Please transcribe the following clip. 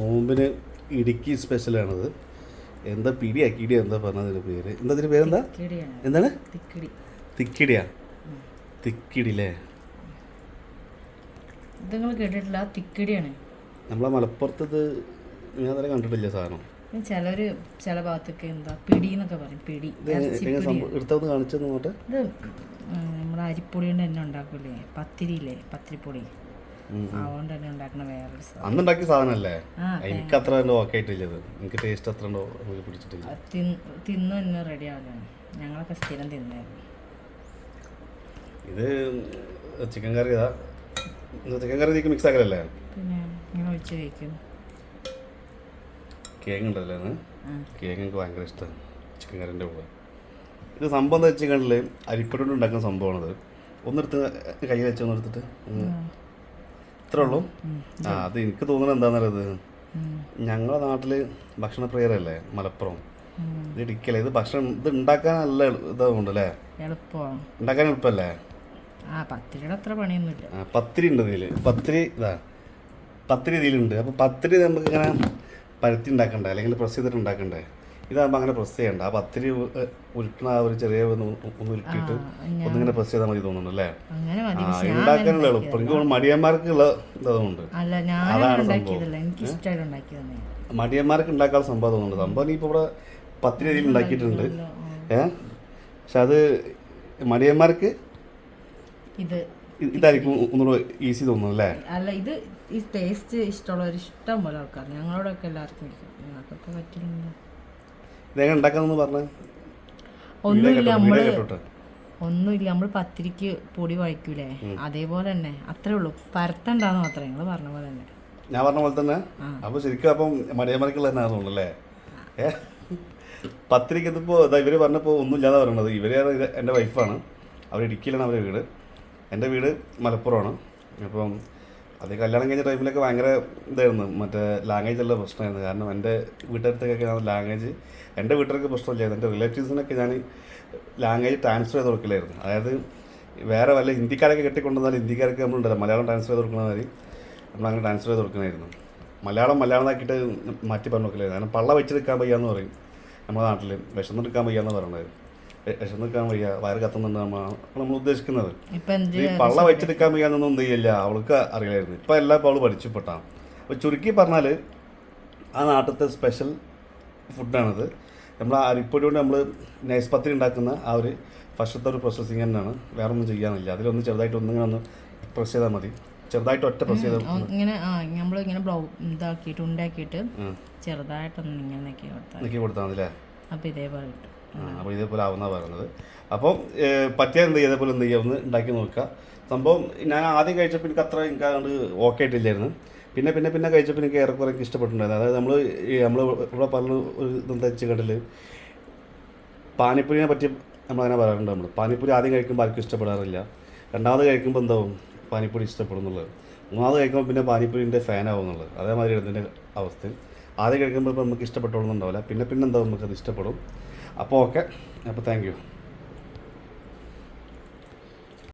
നോമ്പിന് ഇടുക്കി സ്പെഷ്യലാണത് എന്താ പിടിയാ? കിടിയാ എന്താ പറഞ്ഞതിന്റെ പേര്? എന്താ അതിന്റെ പേരെന്താ? എന്താണ്? തിക്കിടി. തിക്കിടിയാ? തിക്കിടില്ലേ ഇത് നിങ്ങൾ കേട്ടിട്ടില്ല? തിക്കിടിയാണ്. നമ്മളെ മലപ്പുറത്ത് ഇത് ഞാൻ തന്നെ കണ്ടിട്ടില്ല സാധനം. ചിലര് ചില ഭാഗത്തൊക്കെ എന്താ പിടി എന്നൊക്കെ പറയും. പിടി. എടുത്തൊന്ന് നോട്ടെ ഇത് നമ്മുടെ അരിപ്പൊടി കൊണ്ട് തന്നെ ഉണ്ടാക്കൂലേ പത്തിരിയില്ലേ? പത്തിരിപ്പൊടി. അതുകൊണ്ട് തന്നെ ഉണ്ടാക്കണ വേറൊരു അന്ന് ഉണ്ടാക്കിയ സാധനമല്ലേ? എനിക്ക് അത്ര ഓക്കെ ആയിട്ടില്ല ഇത്. എനിക്ക് ടേസ്റ്റ് അത്ര പിടിച്ചിട്ടില്ല. തിന്ന് ഇന്ന് റെഡി ആവുകയാണ് ഞങ്ങളൊക്കെ സ്ഥിരം തിന്നായിരുന്നു. ഇത് ചിക്കൻ കറി ഇതാ. ചിക്കൻ കറി ഇതിക്ക് മിക്സ് ആക്കലല്ലേ? പിന്നെ ഇങ്ങനെ ഒഴിച്ച് കഴിക്കും. കേക്ക് ഉണ്ടല്ലേ. കേക്ക് എനിക്ക് ഭയങ്കര ഇഷ്ടമാണ് ചിക്കൻ കറിന്റെ കൂടെ. ഇത് സംഭവം എന്താ വെച്ച് കഴിഞ്ഞാൽ അരിപ്പൊടി കൊണ്ട് ഉണ്ടാക്കുന്ന സംഭവമാണത്. ഒന്നെടുത്ത് കയ്യിൽ വെച്ച് ഒന്നെടുത്തിട്ട്? ഇത്രേ ഉള്ളൂ ആ അത് എനിക്ക് തോന്നുന്നത് എന്താണെന്നറിയത് ഉം. ഞങ്ങളുടെ ഭക്ഷണ പ്രിയരല്ലേ മലപ്പുറം. ഇത് ഇടിക്കല്ലേ ഇത് ഭക്ഷണം ഇത് ഉണ്ടാക്കാൻ നല്ല ഇതാവുണ്ട് അല്ലേ ഉണ്ടാക്കാൻ എളുപ്പല്ലേ? പത്തിരി ഉണ്ട് ഇതിൽ. പത്തിരി ഇതാ പത്തിരി ഇതിലുണ്ട്. അപ്പൊ പത്തിരി നമുക്ക് ഇങ്ങനെ പരത്തി ഉണ്ടാക്കണ്ടേ അല്ലെങ്കിൽ പ്രസ് ചെയ്തിട്ട് ഉണ്ടാക്കണ്ടേ ഇതാകുമ്പോൾ അങ്ങനെ പ്രസ് ചെയ്യണ്ട. ആ പത്തിരി ഉ- ഉരുട്ടണ ആ ഒരു ചെറിയ ഒന്ന് ഉരുട്ടിട്ട് ഒന്ന് ഉരുട്ടിയിട്ട് ഒന്നിങ്ങനെ പ്രസ് ചെയ്താൽ മതി തോന്നുന്നു അല്ലേ? ഉണ്ടാക്കാനുള്ള എളുപ്പം. എനിക്ക് മടിയന്മാർക്കുള്ള ഇതുണ്ട്. അതാണ് സംഭവം. മടിയന്മാർക്ക് ഉണ്ടാക്കാൻ സംഭവം തോന്നുന്നുണ്ട്. സംഭവം നീ ഇപ്പോൾ ഇവിടെ പത്തിരി രീതിയിൽ ഉണ്ടാക്കിയിട്ടുണ്ട്. ഏ? പക്ഷെ അത് മടിയന്മാർക്ക് ഇത് ഇതായിരിക്കും ഒന്നുകൂടെ ഈസി തോന്നുന്നു അല്ലേ? അല്ല ഇത് ഈ ടേസ്റ്റ് ഇഷ്ടമുള്ളവർ ഇഷ്ടം പോലെ ആൾക്കാർ ഞങ്ങളോടൊക്കെ എല്ലാവർക്കും ഇരിക്കും ഞങ്ങൾക്കൊക്കെ പറ്റില്ല ഇതെങ്ങനെ ഉണ്ടാക്കാന്ന് പറഞ്ഞേ? ഒന്നുമില്ല നമ്മൾ ഒന്നുമില്ല നമ്മൾ പത്തിരിക്ക് പൊടി വഴിക്കൂലേ അതേപോലെ തന്നെ അത്രേ ഉള്ളൂ. പരത്തണ്ടാന്ന് മാത്രമേ നിങ്ങൾ പറഞ്ഞ പോലെ തന്നെ. ഞാൻ പറഞ്ഞ പോലെ തന്നെ അപ്പൊ ശരിക്കും അപ്പം മടിയമറിക്കുള്ള തന്നെ പത്തിരിക്ക് ഇതിപ്പോ ഇതാ ഇവർ പറഞ്ഞപ്പോ ഒന്നുമില്ലാതെ പറയണത്. ഇവർ എന്റെ എന്റെ വൈഫാണ് അവർ ഇടുക്കിയിലാണ് അവരുടെ വീട്. എന്റെ വീട് മലപ്പുറമാണ്. അപ്പം അത് കല്യാണം കഴിഞ്ഞ ടൈമിലൊക്കെ ഭയങ്കര ഇതായിരുന്നു. മറ്റേ ലാംഗ്വേജ് ഉള്ള പ്രശ്നമായിരുന്നു. കാരണം എന്റെ വീട്ടുകാരത്തേക്കൊക്കെ ഞാൻ ലാംഗ്വേജ് എന്റെ വീട്ടുകാർക്ക് പ്രശ്നമില്ലായിരുന്നു. എന്റെ റിലേറ്റീവ്സിനൊക്കെ ഞാൻ ലാംഗ്വേജ് ട്രാൻസ്ഫർ ചെയ്ത് കൊടുക്കലായിരുന്നു. അതായത് വേറെ വല്ല ഹിന്ദിക്കാരൊക്കെ കെട്ടിക്കൊണ്ടുവന്നാൽ ഹിന്ദിക്കാരൊക്കെ നമ്മളുണ്ടല്ലോ മലയാളം ട്രാൻസ്ഫർ ചെയ്ത് കൊടുക്കുന്ന മാതിരി നമ്മളങ്ങനെ ട്രാൻസ്ഫർ ചെയ്ത് കൊടുക്കണമായിരുന്നു മലയാളം മലയാളമാക്കിയിട്ട് മാറ്റി പറഞ്ഞു നോക്കില്ലായിരുന്നു കാരണം പള്ള വെച്ചെടുക്കാൻ വയ്യാന്ന് പറയും. നമ്മുടെ നാട്ടിൽ വിശന്നെടുക്കാൻ വയ്യാന്ന് പറയണത് വെ- നിൽക്കാൻ വയ്യ. വയറ് കത്തുന്നുണ്ട് നമ്മൾ നമ്മൾ ഉദ്ദേശിക്കുന്നത്. ഈ പള്ള വെച്ചെടുക്കാൻ വയ്യാന്നൊന്നും എന്ത് ചെയ്യില്ല. അവൾക്ക് അറിയില്ലായിരുന്നു. ഇപ്പം എല്ലാം ഇപ്പോൾ അവൾ പഠിച്ചുപ്പെട്ടാണ് അപ്പോൾ ചുരുക്കി പറഞ്ഞാൽ ആ നാട്ടിലത്തെ സ്പെഷ്യൽ ഫുഡാണിത് നമ്മൾ അരിപ്പൊടി കൊണ്ട് നമ്മൾ നൈസ് പത്തിരി ഉണ്ടാക്കുന്ന ആ ഒരു ഫസ്റ്റത്തെ ഒരു പ്രോസസ്സിങ് തന്നെയാണ്. വേറെ ഒന്നും ചെയ്യാനില്ല. അതിലൊന്ന് ചെറുതായിട്ട് ഒന്നും ഒന്ന് പ്രസ് ചെയ്താൽ മതി. ചെറുതായിട്ട് ഒറ്റ പ്രസ് ചെയ്താൽ ഇങ്ങനെ നമ്മൾ ഇങ്ങനെ ബ്ലൗ ഇതാക്കിയിട്ട് ഉണ്ടാക്കിയിട്ട് ചെറുതായിട്ടൊന്ന് ഇങ്ങനെ നെക്കി കൊടുത്താൽ നിൽക്കി കൊടുത്താൽ മതി അല്ലേ? അപ്പോൾ ഇതേപോലെ കിട്ടും. അപ്പോൾ ഇതേപോലെ ആവുന്ന പറയുന്നത്. അപ്പം പറ്റിയാൽ എന്ത് ഇതേപോലെ എന്ത് ചെയ്യുക ഒന്ന് ഉണ്ടാക്കി നോക്കുക. സംഭവം ഞാൻ ആദ്യം കഴിച്ചപ്പോൾ എനിക്ക് അത്ര എനിക്ക് അതുകൊണ്ട് ഓക്കെ ആയിട്ടില്ലായിരുന്നു. പിന്നെ പിന്നെ പിന്നെ കഴിച്ചപ്പോൾ എനിക്ക് ഏറെക്കുറെ എനിക്ക് ഇഷ്ടപ്പെട്ടിട്ടുണ്ടായിരുന്നു. അതായത് നമ്മൾ നമ്മൾ ഇവിടെ പറഞ്ഞ ഒരു ഇതെന്താ വെച്ച് കണ്ടിൽ പാനിപ്പൂരിനെ പറ്റി നമ്മളങ്ങനെ പറയാറുണ്ട് നമ്മൾ പാനിപ്പൂരി ആദ്യം കഴിക്കുമ്പോൾ ആർക്കും ഇഷ്ടപ്പെടാറില്ല. രണ്ടാമത് കഴിക്കുമ്പോൾ എന്താവും? പാനിപ്പൂരി ഇഷ്ടപ്പെടുന്നുള്ളത് മൂന്നാമത് കഴിക്കുമ്പോൾ പിന്നെ പാനിപ്പൂരിന്റെ ഫാനാവും എന്നുള്ളത്. അതേമാതിരി ഇതിന്റെ അവസ്ഥ. ആദ്യം കഴിക്കുമ്പോൾ ഇപ്പോൾ നമുക്ക് ഇഷ്ടപ്പെട്ടോളുന്നുണ്ടാവില്ല പിന്നെ പിന്നെ എന്താവും? നമുക്കത് ഇഷ്ടപ്പെടും. അപ്പോൾ ഓക്കെ. അപ്പോൾ താങ്ക്